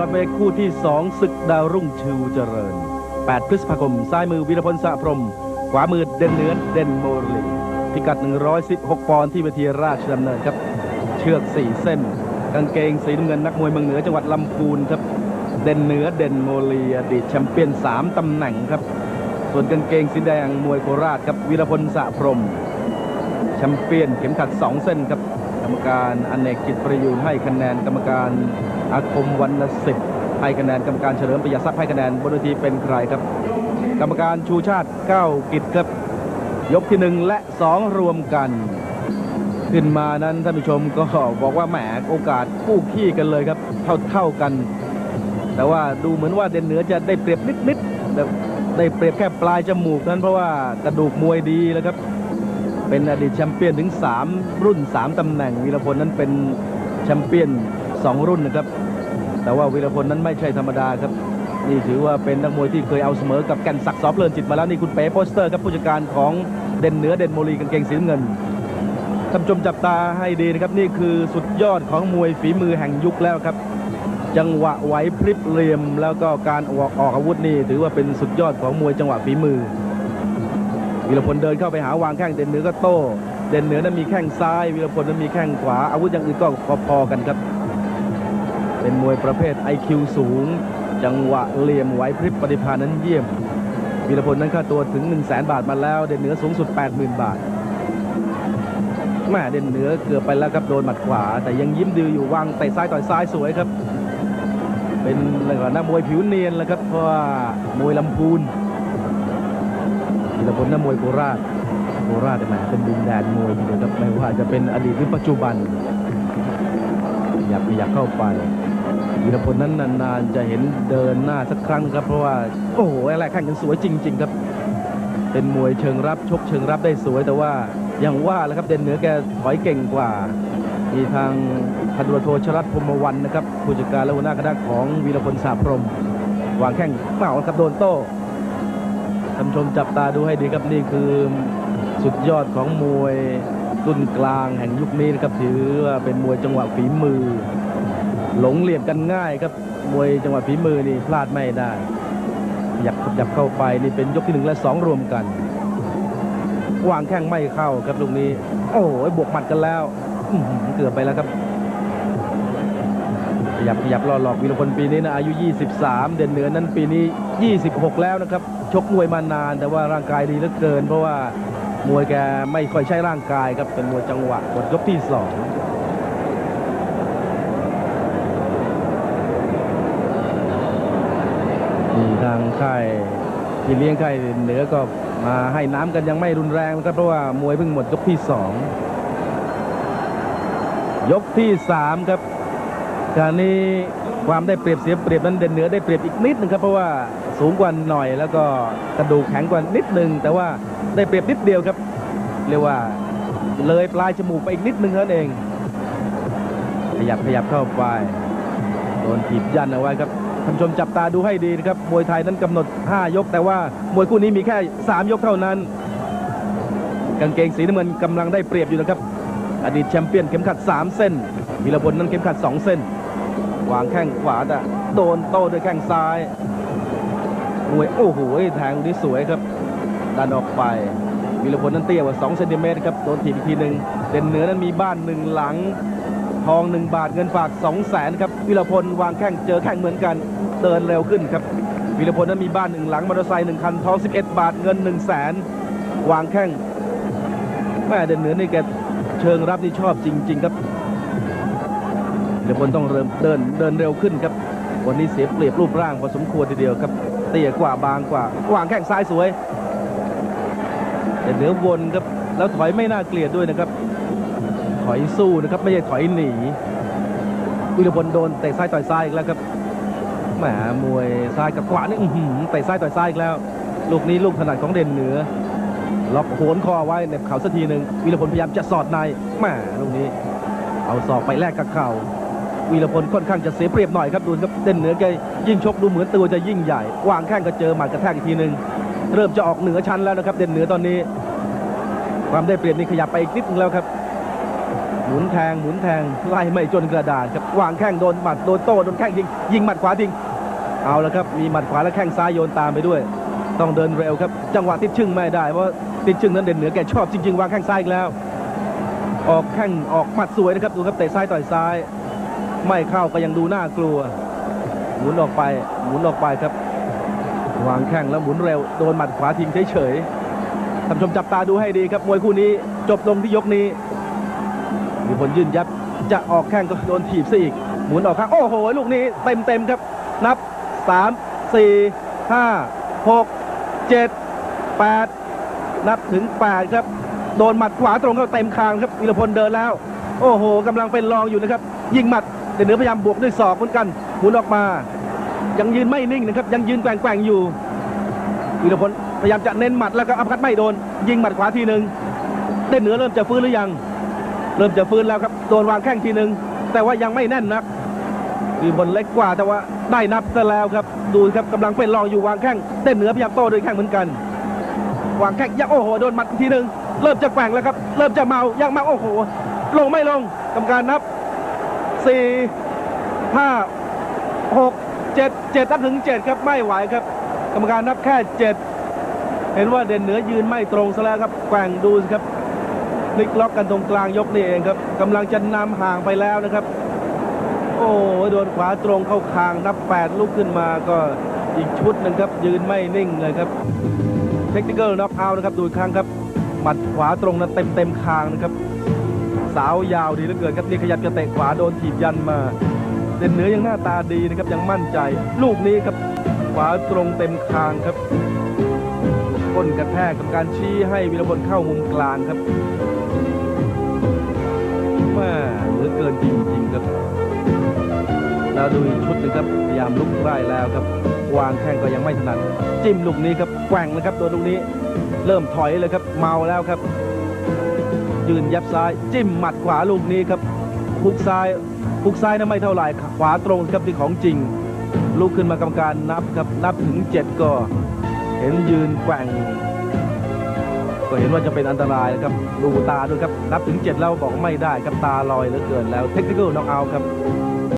ยอดเมคู่ที่ 2 ศึกดาวรุ่งชิวเจริญ 8 พฤษภาคม ซ้ายมือวีรพลสะพรม ขวามือเด่นเหนือเด่นโมลีพิกัด 116 ปอนด์ที่เวทีราชดำเนินครับ เชือก 4 เส้น กางเกงสีน้ำเงินนักมวยเมืองเหนือจังหวัดลำพูนครับ เด่นเหนือเด่นโมลีอดีตแชมเปี้ยน 3 ตำแหน่งครับ ส่วนกางเกงสีแดงมวยโคราชครับวีรพลสะพรมแชมเปี้ยนเข็มขัด 2 เส้นครับ รรมการอเนกกิจประยูนให้คะแนนกรรมการอาคมวันสิทธิ์ให้คะแนนกรรมการเฉลิมปิยทรัพย์ให้คะแนนบนเวทีเป็นใครครับ กรรมการชูชาติเก้ากิจครับ ยกที่หนึ่งและสองรวมกัน ขึ้นมานั้นท่านผู้ชมก็บอกว่าแหมโอกาสคู่ขี้กันเลยครับเท่าเท่ากัน แต่ว่าดูเหมือนว่าเด่นเหนือจะได้เปรียบนิดๆได้เปรียบแค่ปลายจมูกนั้นเพราะว่ากระดูกมวยดีแล้วครับ เป็นอดีตแชมเปี้ยนถึง 3 รุ่น 3 ตำแหน่งวีรพลนั้นเป็นแชมเปี้ยน 2 รุ่นนะครับ แต่ว่าวีรพลนั้นไม่ใช่ธรรมดาครับ นี่ถือว่าเป็นนักมวยที่เคยเอาเสมอกับแก่นศักดิ์สอบเลินจิตมาแล้วนี่คุณเป๋โปสเตอร์ครับผู้จัดการของเด่นเหนือเด่นโมลีกางเกงสีน้ำเงินท่านชมจับตาให้ดีนะครับนี่คือสุดยอดของมวยฝีมือแห่งยุคแล้วครับ จังหวะไหวพริบเหลี่ยม แล้วก็การออกอาวุธนี่ถือว่าเป็นสุดยอดของมวยจังหวะฝีมือ วีรพลเดินเข้าไปหาวางแข้งเด่นเหนือก็โต้เด่นเหนือนั้นมีแข้งซ้ายวีรพลนั้นมีแข้งขวา อาวุธอย่างอื่นก็พอๆกันครับ เป็นมวยประเภท IQ สูง จังหวะเหลี่ยมไหวพริบปฏิภาณนั้นเยี่ยมวีรพลนั้นค่าตัวถึง 1 0 0 0 0แบาทมาแล้ว เด่นเหนือสูงสุด 80,000 บาทแม่เด่นเหนือเกือบไปแล้วครับโดนหมัดขวา แต่ยังยิ้มดีอยู่วางเตะซ้ายต่อยซ้ายสวยครับ เป็นอะไรก่อนนะมวยผิวเนียนแล้วครับเพราะว่ามวยลำพูน ธีรพลนักมวยโคราชโคราชแหมเป็นดินแดนมวยเดียวครับไม่ว่าจะเป็นอดีตหรือปัจจุบันอยากอยากเข้าไปธีรพลนั้นนานๆจะเห็นเดินหน้าสักครั้งครับเพราะว่าโอ้โหอะไรแข่งกันสวยจริง ๆ ครับ เป็นมวยเชิงรับชกเชิงรับได้สวยแต่ว่าอย่างว่าแหล้วครับเด่นเหนือแกถอยเก่งกว่า มีทางพันตรวจโทชรัตพรมวันนะครับผู้จัดการและหัวหน้าคณะของวีรพลสาพรมวางแข้งเปล่าครับโดนโต้ ท่านชมจับตาดูให้ดีครับนี่คือสุดยอดของมวยรุ่นกลางแห่งยุคนี้นะครับถือว่าเป็นมวยจังหวะฝีมือ หลงเหลี่ยมกันง่ายครับมวยจังหวะฝีมือนี่พลาดไม่ได้หยับหยับเข้าไปนี่เป็นยกที่หนึ่งและสองรวมกันวางแข้งไม่เข้าครับลูกนี้ โอ้โหบวกหมัดกันแล้วเกือบไปแล้วครับขยับขยับล่อหลอกวีรพลปีนี้นะอายุ 23 เด่นเหนือนั้นปีนี้ 26 แล้วนะครับ ชกมวยมานาน แต่ว่าร่างกายดีเหลือเกิน เพราะว่ามวยแกไม่ค่อยใช้ร่างกายครับเป็นมวยจังหวะหมดยกที่สองมีทางค่ายที่เลี้ยงค่ายเหนือก็มาให้น้ำกันยังไม่รุนแรงนะครับเพราะว่ามวยเพิ่งหมดยกที่สองยกที่สามครับการนี้ ความได้เปรียบเสียเปรียบนั้นเด่นเหนือได้เปรียบอีกนิดนึงครับ เพราะว่าสูงกว่าหน่อยแล้วก็กระดูกแข็งกว่านิดนึง แต่ว่าได้เปรียบนิดเดียวครับ เรียกว่าเลยปลายจมูกไปอีกนิดนึงเท่านั้นเอง ขยับขยับเข้าไปโดนถีบยันเอาไว้ครับท่านชมจับตาดูให้ดีนะครับมวยไทยนั้นกำหนด 5 ยก แต่ว่ามวยคู่นี้มีแค่ 3 ยกเท่านั้น กางเกงสีน้ำเงินกำลังได้เปรียบอยู่นะครับอดีตแชมเปี้ยนเข็มขัด 3 เส้นวีรพลนั้นเข็มขัด 2 เส้น วางแข้งขวาแต่โดนโต้ด้วยแข้งซ้ายมวยโอ้โหแทงนี้สวยครับดันออกไปวีรพลนั้นเตี้ยกว่า2เซนติเมตรครับโดนถีบอีกทีหนึ่งเด่นเหนือนั้นมีบ้านหนึ่งหลัง ทองหนึ่งบาทเงินฝาก 2 0 0แสนครับวีรพลวางแข้งเจอแข้งเหมือนกันเดินเร็วขึ้นครับวีรพลนั้นมีบ้านหนึ่งหลังมอเตอร์ไซค์หนึ่งคันทอง 11 บาทเงิน 1 0 0 0 0แสนวางแข้งแม่เด่นเหนือนี่แกเชิงรับนี่ชอบจริง ๆ ครับ เดี๋ยวพลต้องเริ่มเดินเดินเร็วขึ้นครับ วันนี้เสียเปรียบรูปร่างพอสมควรทีเดียวครับ เตี้ยกว่าบางกว่าวางแข้งซ้ายสวย แต่เหนือวนครับแล้วถอยไม่น่าเกลียดด้วยนะครับ ถอยสู้นะครับไม่ใช่ถอยหนีวิรพลโดนเตะซ้ายต่อยซ้ายอีกแล้วครับแหมมวยซ้ายกับขวานี่อื้อหือเตะซ้ายต่อยซ้ายอีกแล้ว ลูกนี้ลูกถนัดของเด่นเหนือล็อกโขนคอไว้เน็บเข่าสักทีหนึ่งวิรพลพยายามจะสอดในแหมลูกนี้ เอาศอกไปแลกกับเข่า วีรพลค่อนข้างจะเสียเปรียบหน่อยครับดูครับเด่นเหนือแกยิ่งชกดูเหมือนตัวจะยิ่งใหญ่ วางแข้งก็เจอหมัดกระแทกอีกทีหนึ่งเริ่มจะออกเหนือชั้นแล้วนะครับ เด่นเหนือตอนนี้ ความได้เปรียบนี่ขยับไปอีกนิดนึงแล้วครับ หมุนแทงหมุนแทงไล่ไม่จนกระดาษครับวางแข้งโดนหมัดโดนโต้โดนแข้งยิงยิงหมัดขวาทิ้งเอาแล้วครับมีหมัดขวาและแข้งซ้ายโยนตามไปด้วย ต้องเดินเร็วครับ จังหวะติดชึ่งไม่ได้เพราะติดชึ่งนั้นเด่นเหนือแกชอบจริงๆวางแข้งซ้ายอีกแล้ว ออกแข้งออกหมัดสวยนะครับดูครับเตะซ้ายต่อยซ้าย ไม่เข้าก็ยังดูน่ากลัว หมุนออกไป หมุนออกไปครับ วางแข้งแล้วหมุนเร็ว โดนหมัดขวาทิ้งเฉยๆท่านชมจับตาดูให้ดีครับ มวยคู่นี้จบลงที่ยกนี้ มีผลยืนยัดจะออกแข้งก็โดนถีบซะอีก หมุนออกข้าง โอ้โห ลูกนี้เต็มเต็มๆครับ นับ 3 4 5 6 7 8 นับถึง 8 ครับ โดนหมัดขวาตรงเข้าเต็มคางครับวีรพลเดินแล้ว โอ้โหกำลังเป็นรองอยู่นะครับ ยิงหมัด แต่เหนือพยายามบวกด้วยศอกเหมือนกันหมุนออกมา ยังยืนไม่นิ่งนะครับ ยังยืนแกว่งๆอยู่วีรพลพยายามจะเน้นหมัดแล้วก็อัพคัดไม่โดน ยิงหมัดขวาทีหนึ่งเด่นเหนือเริ่มจะฟื้นหรือยัง เริ่มจะฟื้นแล้วครับโดนวางแข้งทีหนึ่งแต่ว่ายังไม่แน่นนักวีรพลเล็กกว่าแต่ว่าได้นับซะแล้วครับ ดูครับกำลังเป็นรองอยู่วางแข้งเด่นเหนือพยายามโต้ด้วยแข้งเหมือนกัน วางแข้งยังโอ้โหโดนหมัดทีหนึ่งเริ่มจะแกว่งแล้วครับ เริ่มจะเมายังเมาโอ้โหลงไม่ลงกรรมการนับ สี่ห้าหกเจ็ดเจ็ดนับถึงเจ็ดครับไม่ไหวครับ กรรมการนับแค่เจ็ดเห็นว่าเด่นเหนือยืนไม่ตรงซะแล้วครับแกว่งดูสิครับพลิกล็อกกันตรงกลางยกนี่เองครับกำลังจะนำห่างไปแล้วนะครับ โอ้โหโดนขวาตรงเข้าคางนับแปดลุกขึ้นมาก็อีกชุดหนึ่งครับ ยืนไม่นิ่งเลยครับเทคนิคอลน็อกเอาท์นะครับ ดูอีกครั้งครับหมัดขวาตรงนั้นเต็มเต็มคางนะครับ สาวยาวดีเหลือเกินครับนี่ขยับจะเตะขวาโดนถีบยันมาเด่นเหนือยังหน้าตาดีนะครับยังมั่นใจ ลูกนี้ครับขวาตรงเต็มคางครับก้นกระแทกกับการชี้ให้วีรพลเข้ามุมกลางครับแม่เหลือเกินจริงๆครับแล้วดูอีกชุดหนึงครับพยายามลุกได้แล้วครับวางแข้งก็ยังไม่ถนัดจิ้มลูกนี้ครับแกว่งนะครับตัวลูกนี้ เริ่มถอยเลยครับเมาแล้วครับ ยืนยับซ้าย จิ้มหมัดขวาลูกนี้ครับพุกซ้ายพุกซ้ายนั้นไม่เท่าไหร่ขวาตรงครับที่ของจริง ลูกขึ้นมากรรมการนับครับนับถึงเจ็ดก็ เห็นยืนแกว่งก็เห็นว่าจะเป็นอันตรายนะครับดูตาด้วยครับนับถึงเจ็ดแล้วบอกไม่ได้ครับตาลอยเหลือเกินแล้วเทคนิคอลน็อกเอาท์ครับ